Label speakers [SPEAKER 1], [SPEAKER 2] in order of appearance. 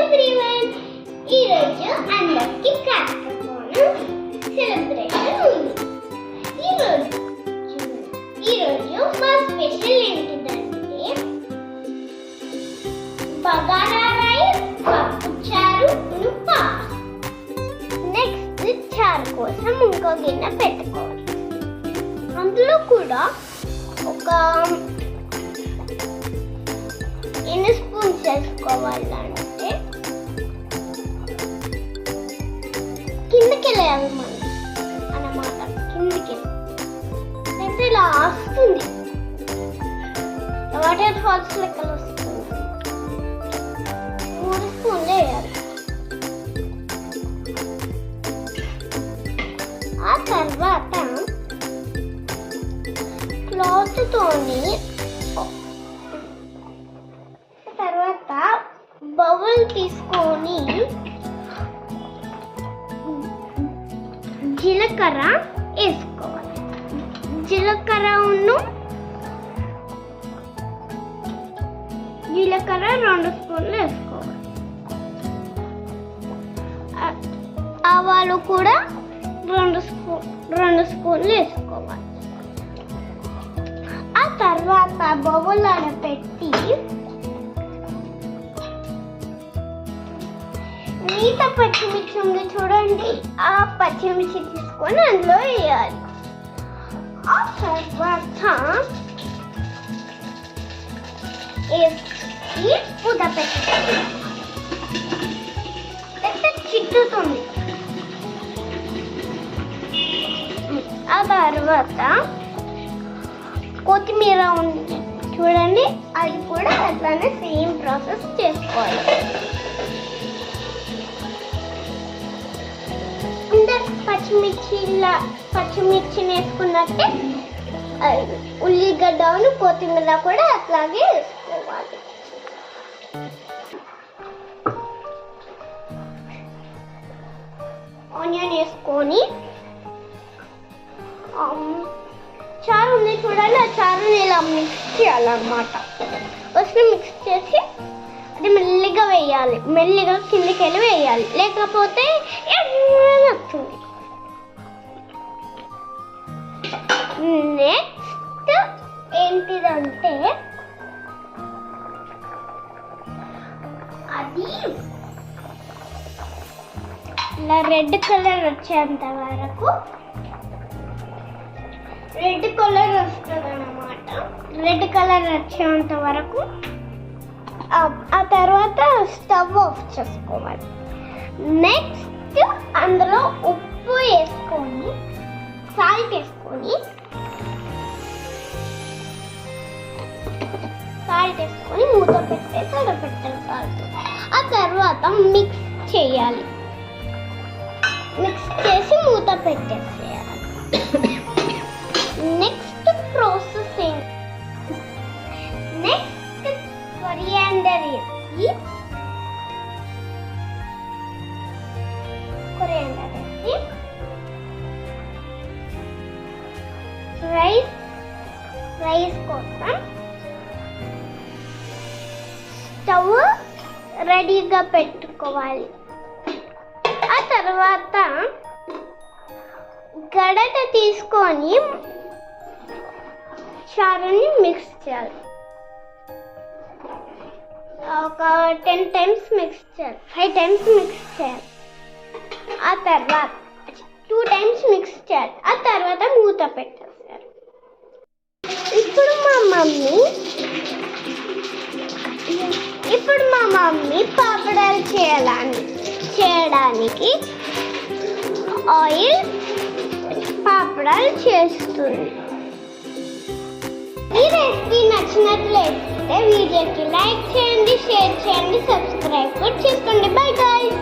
[SPEAKER 1] Everyone. ఈరోజు అందరికి కార్యక్రమం సెలబ్రేషన్ ఉంది. ఈరోజు ఈరోజు మా స్పెషల్ ఏంటిదంటే బగారా రైస్ పప్పు చారు పాస్ నెక్స్ట్ చారు కోసం ఇంకో గిన్నె పెట్టుకోవాలి. అందులో కూడా ఒక ఎన్ని స్పూన్స్ వేసుకోవాలంటే కిందకి మనం అన్నమాట. కిందికి. అయితే ఇలా వస్తుంది. వాటర్ ఫాల్స్ లెక్కలు వస్తుంది మూడు స్పూన్లు వేయాలి. ఆ తర్వాత క్లాత్ తోని తర్వాత బౌల్ తీసుకొని జీలకర్ర వేసుకోవాలి. జీలకర్ర జీలకర్ర రెండు స్పూన్లు వేసుకోవాలి. ఆవాలు కూడా రెండు స్పూన్ రెండు స్పూన్లు వేసుకోవాలి. ఆ తర్వాత బౌల్ పెట్టి మిగతా పచ్చిమిర్చి ఉంది చూడండి. ఆ పచ్చిమిర్చి తీసుకొని అందులో వేయాలి. ఆ తర్వాత వేసి పూత పెట్టి చిట్టుతుంది ఆ తర్వాత కొత్తిమీర ఉంది. చూడండి అది కూడా అట్లానే సేమ్ ప్రాసెస్ చేసుకోవాలి. పచ్చిమిర్చిలా పచ్చిమిర్చిని వేసుకున్నట్టే ఉల్లిగడ్డను కొత్తిమీర కూడా అట్లాగే వేసుకోవాలి. ఆనియన్ వేసుకొని చారు ఉంది చూడాలి ఆ చారుని ఇలా మిక్స్ చేయాలన్నమాట. ఫస్ట్ మిక్స్ చేసి అది మెల్లిగా వేయాలి. మెల్లిగా కిందికి వెళ్ళి వేయాలి. లేకపోతే అది. ఇలా రెడ్ కలర్ వచ్చేంత వరకు రెడ్ కలర్ వస్తుంది అన్నమాట రెడ్ కలర్ వచ్చేంత వరకు ఆ- ఆ తర్వాత స్టవ్ ఆఫ్ చేసుకోవాలి. నెక్స్ట్ అందులో ఉప్పు వేసుకొని సాల్ట్ వేసుకొని సాల్ట్ వేసుకొని మూత పెట్టేసి అక్కడ సాల్ట్ ఆ తర్వాత మిక్స్ చేయాలి. మిక్స్ చేసి మూత పెట్టేసేయాలి. నెక్స్ట్ ప్రాసెస్ ఏంటి నెక్స్ట్ కొరియాండర్ వేసి కొరియాండర్ వేసి రైస్ రైస్ కోసం రెడీగా పెట్టుకోవాలి. ఆ తర్వాత గడట తీసుకొని చారుని మిక్స్ చేయాలి. ఒక టెన్ టైమ్స్ మిక్స్ చేయాలి. ఫైవ్ టైమ్స్ మిక్స్ చేయాలి. ఆ తర్వాత టూ టైమ్స్ మిక్స్ చేయాలి. ఆ తర్వాత మూత పెట్టేస్తారు ఇప్పుడు మా మమ్మీ మమ్మీ పాపడాలు చేయడానికి చేయడానికి ఆయిల్ పాపడాలు చేస్తుంది. ఈ రెసిపీ నచ్చినట్లయితే వీడియోకి లైక్ చేయండి షేర్ చేయండి సబ్స్క్రైబ్ కూడా చేసుకోండి. By guys